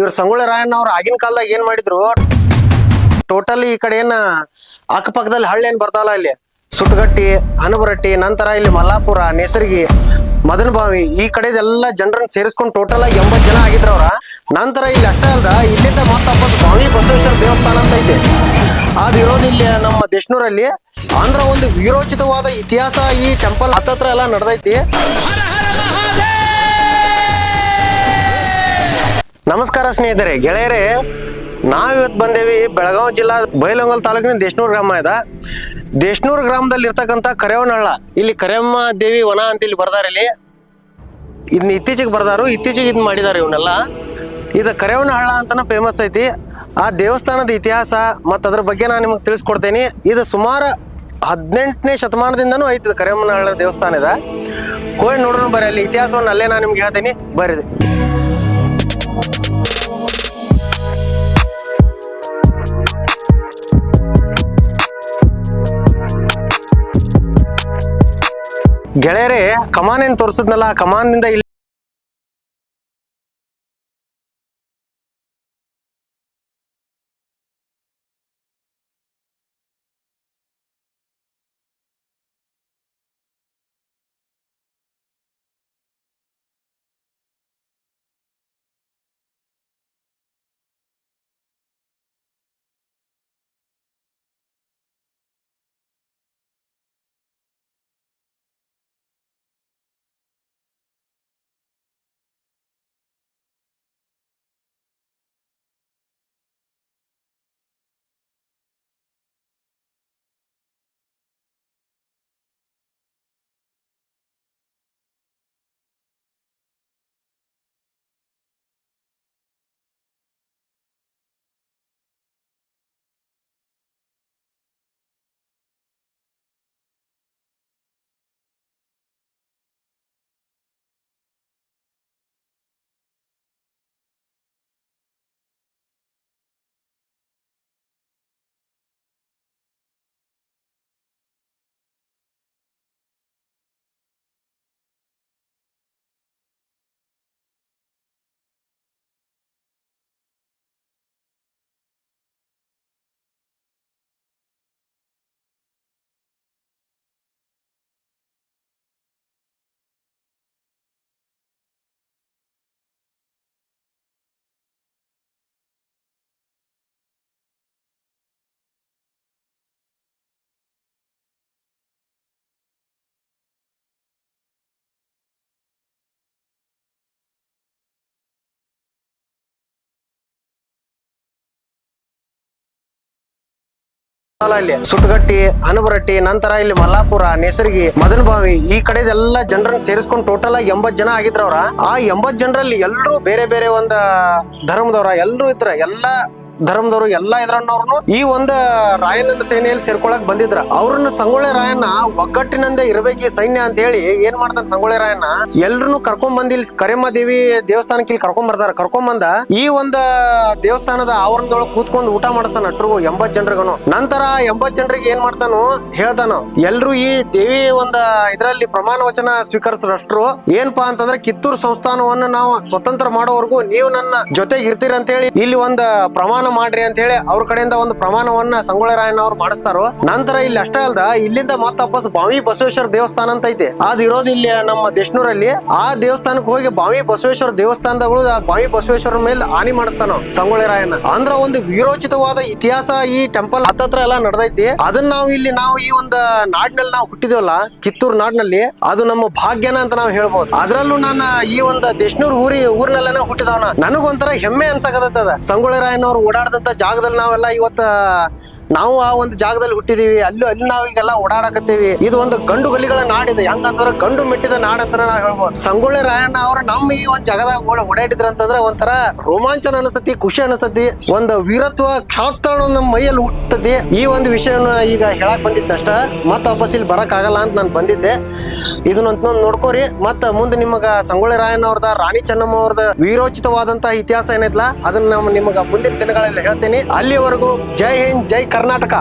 ಇವ್ರು ಸಂಗೊಳ್ಳಿ ರಾಯಣ್ಣ ಅವ್ರು ಆಗಿನ ಕಾಲದಾಗ ಏನ್ ಮಾಡಿದ್ರು ಟೋಟಲಿ ಈ ಕಡೆ ಏನ ಅಕ್ಕಪಕ್ಕದಲ್ಲಿ ಹಳ್ಳಿ ಏನ್ ಬರ್ತಾವಲ್ಲ ಇಲ್ಲಿ, ಸುತ್ತಗಟ್ಟಿ, ಅನಬರಟ್ಟಿ, ನಂತರ ಇಲ್ಲಿ ಮಲ್ಲಾಪುರ, ನೇಸರ್ಗಿ, ಮದನಬಾವಿ, ಈ ಕಡೆದೆಲ್ಲ ಜನರನ್ನ ಸೇರಿಸ್ಕೊಂಡು ಟೋಟಲ್ ಆಗಿ ಎಂಬತ್ತು ಜನ ಆಗಿದ್ರು ಅವ್ರ. ನಂತರ ಇಲ್ಲಿ ಅಷ್ಟೇ ಅಲ್ದ, ಇಲ್ಲಿಂದ ಮತ್ತಪ್ಪ ಸ್ವಾಮಿ ಬಸವೇಶ್ವರ ದೇವಸ್ಥಾನ ಅಂತ ಐತೆ ಅದು ಇರೋದು ಇಲ್ಲಿ ನಮ್ಮ ದೇಶನೂರಲ್ಲಿ ಅಂದ್ರ ಒಂದು ವಿರೋಚಿತವಾದ ಇತಿಹಾಸ ಈ ಟೆಂಪಲ್ ಹತ್ತತ್ರ ಎಲ್ಲ ನಡೆದೈತಿ. ನಮಸ್ಕಾರ ಸ್ನೇಹಿತರೆ, ಗೆಳೆಯರೇ, ನಾವಿವತ್ತು ಬಂದೇವಿ ಬೆಳಗಾವಿ ಜಿಲ್ಲಾ ಬೈಲಂಗಲ್ ತಾಲೂಕಿನ ದೇಶನೂರು ಗ್ರಾಮ ಇದೆ. ದೇಶನೂರ್ ಗ್ರಾಮದಲ್ಲಿ ಇರ್ತಕ್ಕಂಥ ಕರೆಯವನಹಳ್ಳ ಇಲ್ಲಿ ಕರೆಯಮ್ಮ ದೇವಿ ವನ ಅಂತ ಇಲ್ಲಿ ಬರ್ದಾರ ಇಲ್ಲಿ. ಇದನ್ನ ಇತ್ತೀಚೆಗೆ ಬರ್ದಾರು, ಇತ್ತೀಚೆಗೆ ಇದನ್ನ ಮಾಡಿದಾರೆ ಇವನ್ನೆಲ್ಲ. ಇದು ಕರೆಯವನಹಳ್ಳ ಅಂತಾನೆ ಫೇಮಸ್ ಐತಿ. ಆ ದೇವಸ್ಥಾನದ ಇತಿಹಾಸ ಮತ್ತು ಅದ್ರ ಬಗ್ಗೆ ನಾನು ನಿಮಗೆ ತಿಳಿಸ್ಕೊಡ್ತೇನೆ. ಇದು ಸುಮಾರು ಹದಿನೆಂಟನೇ ಶತಮಾನದಿಂದನೂ ಐತಿ ಕರೆಯಮ್ಮನಹಳ್ಳ ದೇವಸ್ಥಾನ ಇದೆ. ಹೋಗಿ ನೋಡೋಣ ಬರ್ರಿ, ಅಲ್ಲಿ ಇತಿಹಾಸವನ್ನು ಅಲ್ಲೇ ನಾನು ನಿಮ್ಗೆ ಹೇಳ್ತೀನಿ. ಬರ್ರಿ. ಗೆಳೆಯರೇ ಕಮಾನ್ ಏನ್ ತೋರಿಸಿದ್ನಲ್ಲ ಕಮಾನ್ನಿಂದ ಇಲ್ಲಿ ಇಲ್ಲಿ ಸುತ್ತಗಟ್ಟಿ ಹನುಬರಟ್ಟಿ ನಂತರ ಇಲ್ಲಿ ಮಲ್ಲಾಪುರ, ನೇಸರ್ಗಿ ಮದನಬಾವಿ ಈ ಕಡೆದೆಲ್ಲ ಜನರನ್ನ ಸೇರಿಸ್ಕೊಂಡು ಟೋಟಲ್ ಆಗಿ ಎಂಬತ್ ಜನ ಆಗಿದ್ರವ್ರ. ಆ ಎಂಬತ್ ಜನರಲ್ಲಿ ಎಲ್ಲರೂ ಬೇರೆ ಬೇರೆ ಒಂದ ಧರ್ಮದವ್ರ ಎಲ್ಲರೂ ಇದ್ರ, ಎಲ್ಲಾ ಧರ್ಮದವರು ಎಲ್ಲಾ ಇದ್ರನ್ನವ್ರು ಈ ಒಂದು ರಾಯನಂದ ಸೇನೆಯಲ್ಲಿ ಸೇರ್ಕೊಳಕ್ ಬಂದಿದ್ರ. ಅವ್ರನ್ನ ಸಂಗೊಳ್ಳಿ ರಾಯಣ್ಣ ಒಗ್ಗಟ್ಟಿನಿಂದ ಇರ್ಬೇಕು ಈ ಸೈನ್ಯ ಅಂತ ಹೇಳಿ ಏನ್ ಮಾಡ್ತಾನ ಸಂಗೊಳ್ಳಿ ರಾಯಣ್ಣ? ಎಲ್ರು ಕರ್ಕೊಂಡ್ ಬಂದ್ ಕರೆಮ್ಮ ದೇವಿ ದೇವಸ್ಥಾನಕ್ಕೆ ಇಲ್ಲಿ ಕರ್ಕೊಂಡ್ ಬರ್ತಾರ ಕರ್ಕೊಂಡ್ ಬಂದ ಈ ಒಂದ ದೇವಸ್ಥಾನದ ಆವರಣದೊಳಗೆ ಕೂತ್ಕೊಂಡು ಊಟ ಮಾಡಿಸ್ತಾನ ಅಟ್ರು ಎಂಬತ್ ಜನರಿಗನು. ನಂತರ ಎಂಬತ್ ಜನರಿಗೆ ಏನ್ ಮಾಡ್ತಾನು ಹೇಳ್ತಾನು ಎಲ್ರು ಈ ದೇವಿ ಒಂದ ಇದರಲ್ಲಿ ಪ್ರಮಾಣ ವಚನ ಸ್ವೀಕರಿಸ್ರಷ್ಟ್ರು. ಏನ್ಪಾ ಅಂತಂದ್ರೆ ಕಿತ್ತೂರು ಸಂಸ್ಥಾನವನ್ನ ನಾವು ಸ್ವತಂತ್ರ ಮಾಡೋವರೆಗೂ ನೀವು ನನ್ನ ಜೊತೆಗೆ ಇರ್ತೀರಿ ಅಂತ ಹೇಳಿ ಇಲ್ಲಿ ಒಂದ ಪ್ರಮಾಣ ಮಾಡ್ರಿ ಅಂತ ಹೇಳಿ ಅವ್ರ ಕಡೆಯಿಂದ ಒಂದು ಪ್ರಮಾಣವನ್ನ ಸಂಗೊಳ್ಳಿ ರಾಯಣ್ಣ ಅವ್ರು ಮಾಡಿಸ್ತಾರೋ, ನಂತರ ಇಲ್ಲಿ ಅಷ್ಟೇ ಅಲ್ದ ಇಲ್ಲಿಂದ ಮತ್ತ ವಾಪಸ್ ಬಾವಿ ಬಸವೇಶ್ವರ ದೇವಸ್ಥಾನ ಅಂತ ಐತಿ. ಅದ್ ಇರೋದು ಇಲ್ಲಿ ನಮ್ಮ ದೇಶನೂರಲ್ಲಿ, ಆ ದೇವಸ್ಥಾನಕ್ಕೆ ಹೋಗಿ ಬಾವಿ ಬಸವೇಶ್ವರ ದೇವಸ್ಥಾನದಗಳು ಬಾವಿ ಬಸವೇಶ್ವರ ಮೇಲೆ ಹಾನಿ ಮಾಡಿಸ್ತಾನ ಸಂಗೊಳ್ಳಿ ರಾಯಣ್ಣ ಅಂದ್ರ ಒಂದು ವಿರೋಚಿತವಾದ ಇತಿಹಾಸ ಈ ಟೆಂಪಲ್ ಹತ್ತತ್ರ ಎಲ್ಲ ನಡೆದೈತಿ. ಅದನ್ನ ನಾವು ಇಲ್ಲಿ ನಾವು ಈ ಒಂದು ನಾಡಿನಲ್ಲಿ ನಾವು ಹುಟ್ಟಿದೇವಲ್ಲ, ಕಿತ್ತೂರು ನಾಡಿನಲ್ಲಿ, ಅದು ನಮ್ಮ ಭಾಗ್ಯನ ಅಂತ ನಾವು ಹೇಳ್ಬೋದು. ಅದರಲ್ಲೂ ನಾನು ಈ ಒಂದು ದೇಶನೂರ್ ಊರಿ ಊರ್ನಲ್ಲೇನೆ ಹುಟ್ಟಿದವನ. ನನಗೊಂಥರ ಹೆಮ್ಮೆ ಅನ್ಸಕತ್ತದ. ಸಂಗೊಳ್ಳಿ ರಾಯಣ್ಣವ್ರು ಓಡಾಡದಂತ ಜಾಗದಲ್ಲಿ ನಾವೆಲ್ಲ ಇವತ್ತ ನಾವು ಆ ಒಂದು ಜಾಗದಲ್ಲಿ ಹುಟ್ಟಿದೀವಿ. ಅಲ್ಲೂ, ಅಲ್ಲಿ ನಾವು ಈಗೆಲ್ಲ ಓಡಾಡಕತ್ತೀವಿ. ಇದು ಒಂದು ಗಂಡು ಗಲಿಗಳ ನಾಡಿದೆ. ಹೆಂಗಂತಂದ್ರೆ ಗಂಡು ಮೆಟ್ಟಿದ ನಾಡ್ ಅಂತ ನಾವು ಹೇಳ್ಬೋದು. ಸಂಗೊಳ್ಳಿ ರಾಯಣ್ಣ ಅವ್ರ ನಮ್ಮ ಈ ಒಂದು ಜಾಗದಾಗ ಓಡ, ಓಡಾಡಿದ್ರ ಅಂತಂದ್ರೆ ಒಂಥರ ರೋಮಾಂಚನ ಅನಿಸ್ತತಿ ಖುಷಿ ಅನಿಸ್ತತಿ ಒಂದು ವೀರತ್ವ ಕ್ಷಾತ್ರಣ ನಮ್ಮ ಮೈಯಲ್ಲಿ ಹುಟ್ಟತಿ. ಈ ಒಂದು ವಿಷಯನ ಈಗ ಹೇಳಕ್ ಬಂದಿದ್ದಷ್ಟ ಮತ್ತೆ ವಾಪಸ್ ಇಲ್ಲಿ ಬರಕ್ ಆಗಲ್ಲ ಅಂತ ನಾನು ಬಂದಿದ್ದೆ. ಇದನ್ನೊಂದ್ ನೋಡ್ಕೋರಿ. ಮತ್ತೆ ಮುಂದೆ ನಿಮಗ ಸಂಗೊಳ್ಳಿ ರಾಯಣ್ಣ ಅವ್ರದ, ರಾಣಿ ಚೆನ್ನಮ್ಮ ಅವ್ರದ ವೀರೋಚಿತವಾದಂತಹ ಇತಿಹಾಸ ಏನೈತ್ಲ ಅದನ್ನ ನಿಮಗ ಮುಂದಿನ ದಿನಗಳಲ್ಲಿ ಹೇಳ್ತೀನಿ. ಅಲ್ಲಿವರೆಗೂ ಜೈ ಹಿಂದ್, ಜೈ ಕರ್ನಾಟಕ. கர்நாடகா.